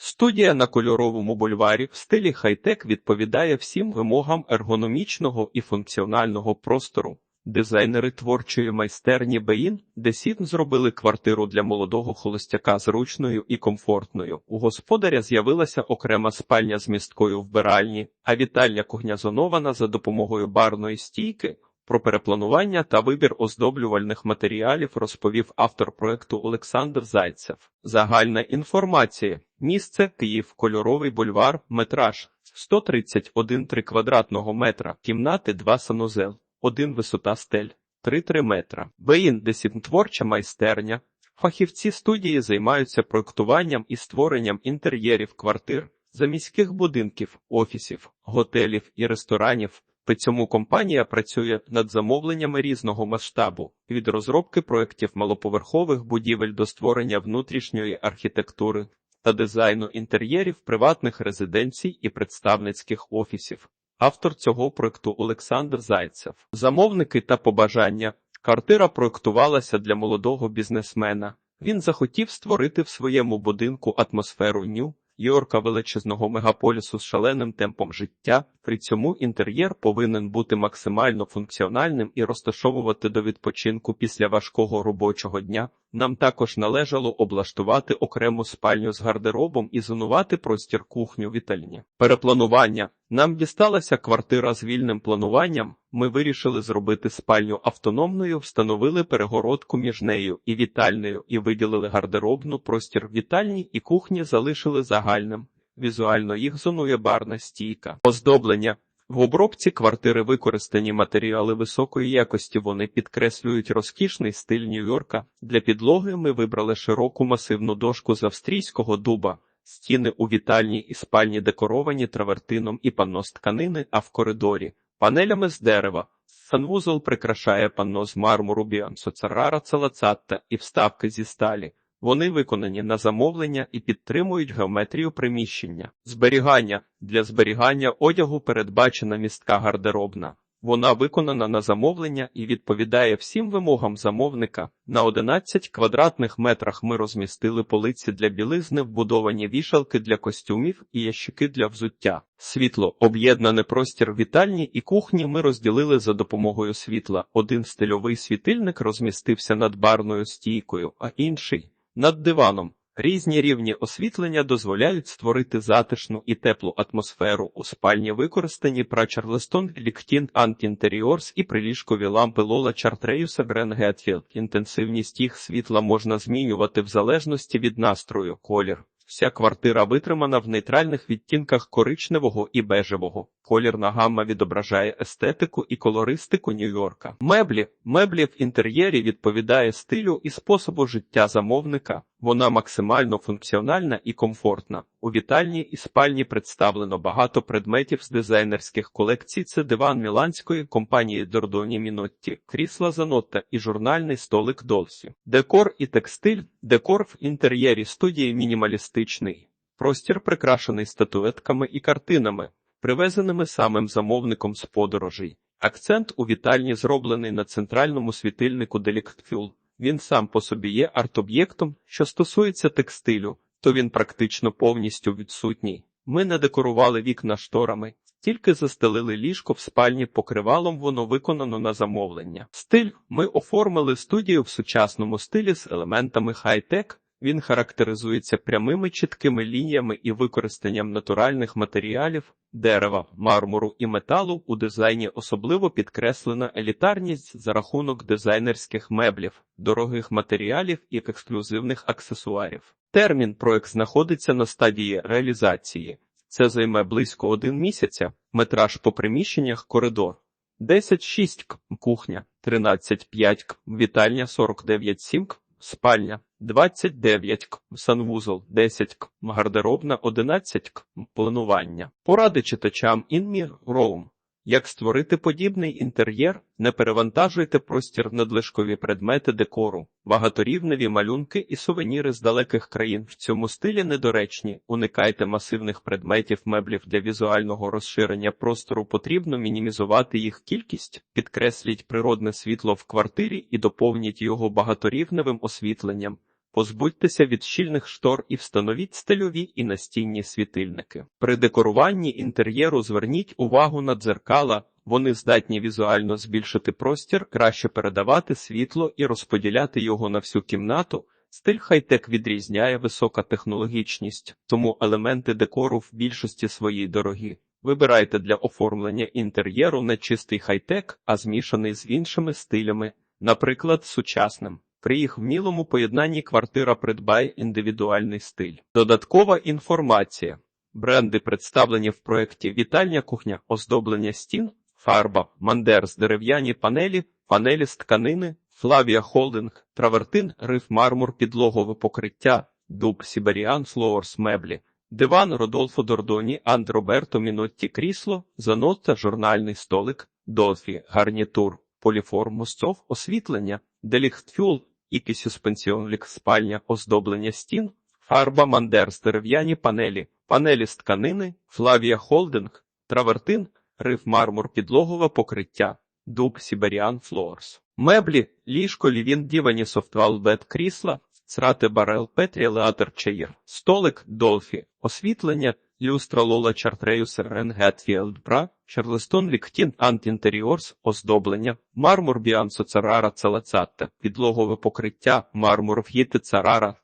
Студія на кольоровому бульварі в стилі хай-тек відповідає всім вимогам ергономічного і функціонального простору. Дизайнери творчої майстерні Беїн Десін зробили квартиру для молодого холостяка зручною і комфортною. У господаря з'явилася окрема спальня з місткою вбиральні, а вітальня кухня зонована за допомогою барної стійки. Про перепланування та вибір оздоблювальних матеріалів розповів автор проекту Олександр Зайцев. Загальна інформація. Місце Київ, кольоровий бульвар, метраж 131 3 квадратного метра, кімнати 2 санузел, 1 висота стель, 3-3 метра. Беїн десятворча майстерня. Фахівці студії займаються проектуванням і створенням інтер'єрів квартир, заміських будинків, офісів, готелів і ресторанів. При цьому компанія працює над замовленнями різного масштабу від розробки проєктів малоповерхових будівель до створення внутрішньої архітектури та дизайну інтер'єрів приватних резиденцій і представницьких офісів. Автор цього проекту Олександр Зайцев. Замовники та побажання. Квартира проектувалася для молодого бізнесмена. Він захотів створити в своєму будинку атмосферу ню. Йорка величезного мегаполісу з шаленим темпом життя, при цьому інтер'єр повинен бути максимально функціональним і розташовувати до відпочинку після важкого робочого дня. Нам також належало облаштувати окрему спальню з гардеробом і зонувати простір кухню вітальні. Перепланування. Нам дісталася квартира з вільним плануванням. Ми вирішили зробити спальню автономною, встановили перегородку між нею і вітальнею і виділили гардеробну простір вітальні і кухні залишили загальним. Візуально їх зонує барна стійка. Оздоблення. В обробці квартири використані матеріали високої якості. Вони підкреслюють розкішний стиль Нью-Йорка. Для підлоги ми вибрали широку масивну дошку з австрійського дуба. Стіни у вітальні і спальні декоровані травертином і панно з тканини, а в коридорі панелями з дерева. Санвузол прикрашає панно з мармуру Біансо Царара Целацатта і вставки зі сталі. Вони виконані на замовлення і підтримують геометрію приміщення. Зберігання для зберігання одягу передбачена містка гардеробна. Вона виконана на замовлення і відповідає всім вимогам замовника. На 11 квадратних метрах ми розмістили полиці для білизни, вбудовані вішалки для костюмів і ящики для взуття. Світло, об'єднане простір вітальні і кухні ми розділили за допомогою світла. Один стильовий світильник розмістився над барною стійкою, а інший над диваном. Різні рівні освітлення дозволяють створити затишну і теплу атмосферу. У спальні використані прачарлестон Ліктін Антінтеріорс і приліжкові лампи Лола Чартреюса Гренгетфілд. Інтенсивність їх світла можна змінювати в залежності від настрою, колір. Вся квартира витримана в нейтральних відтінках коричневого і бежевого. Колірна гамма відображає естетику і колористику Нью-Йорка. Меблі меблі в інтер'єрі відповідає стилю і способу життя замовника. Вона максимально функціональна і комфортна. У вітальні і спальні представлено багато предметів з дизайнерських колекцій. Це диван міланської компанії Дордоні Мінотті, крісла Занотта і журнальний столик Долсі. Декор і текстиль. Декор в інтер'єрі студії мінімалістичний. Простір прикрашений статуетками і картинами, привезеними самим замовником з подорожей. Акцент у вітальні зроблений на центральному світильнику Деліктфюл. Він сам по собі є арт-об'єктом, що стосується текстилю, то він практично повністю відсутній. Ми не декорували вікна шторами, тільки застелили ліжко в спальні покривалом, воно виконано на замовлення. Стиль ми оформили студію в сучасному стилі з елементами хай-тек. Він характеризується прямими чіткими лініями і використанням натуральних матеріалів, дерева, мармуру і металу у дизайні особливо підкреслена елітарність за рахунок дизайнерських меблів, дорогих матеріалів і ексклюзивних аксесуарів. Термін проект знаходиться на стадії реалізації. Це займе близько один місяця, метраж по приміщеннях коридор. 10-6 к, кухня, 13-5 к, вітальня 49-7 спальня, 29 к, санвузол, 10 к, гардеробна, 11 к, планування. Поради читачам інмі Room. Як створити подібний інтер'єр, не перевантажуйте простір надлишкові предмети декору, багаторівневі малюнки і сувеніри з далеких країн в цьому стилі недоречні. Уникайте масивних предметів меблів для візуального розширення простору. Потрібно мінімізувати їх кількість, підкресліть природне світло в квартирі і доповніть його багаторівневим освітленням. Позбудьтеся від щільних штор і встановіть стильові і настінні світильники. При декоруванні інтер'єру зверніть увагу на дзеркала. Вони здатні візуально збільшити простір, краще передавати світло і розподіляти його на всю кімнату. Стиль хай-тек відрізняє висока технологічність, тому елементи декору в більшості своїй дорогі. Вибирайте для оформлення інтер'єру не чистий хай-тек, а змішаний з іншими стилями, наприклад, сучасним. При їх вмілому поєднанні квартира придбає індивідуальний стиль. Додаткова інформація. Бренди представлені в проєкті Вітальня кухня, оздоблення стін, фарба, мандерс, дерев'яні панелі, панелі з тканини, Флавія Холдинг, Травертин, Риф Мармур, підлогове покриття, Дуб Сіберіан, Флоорс меблі, Диван Родолфо Дордоні, Анд Роберто Мінотті крісло, Занотта, журнальний столик, Долфі, гарнітур, Поліформ мостов, освітлення, Деліхтфюл, Ікі Суспенсіонлік, спальня, оздоблення стін, фарба Мандерс, дерев'яні панелі, панелі з тканини, Флавія Холдинг, Травертин, Риф Мармур, підлогове покриття, Дуб Сіберіан Флоорс. Меблі, ліжко, лівін, дівані, софтвал, бед, крісла, Црати барел, Петрі, Леатер, Чеїр, столик, Долфі, освітлення, люстра Лола Чартрею, Серен, Гетфілд, Бра, Чарлестон, Ліктін, Антінтеріорс, оздоблення, мармур, Біансо, Царара, Целецатте, підлогове покриття, мармур, в'їти, Царара,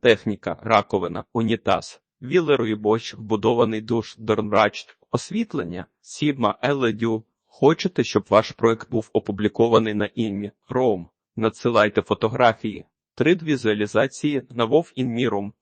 техніка, раковина, унітаз, Вілерою Боч, вбудований душ, Дорнрач, освітлення, Сігма, Еледю. Хочете, щоб ваш проект був опублікований на ім'я Ром? Надсилайте фотографії. 3D візуалізації на in Mirum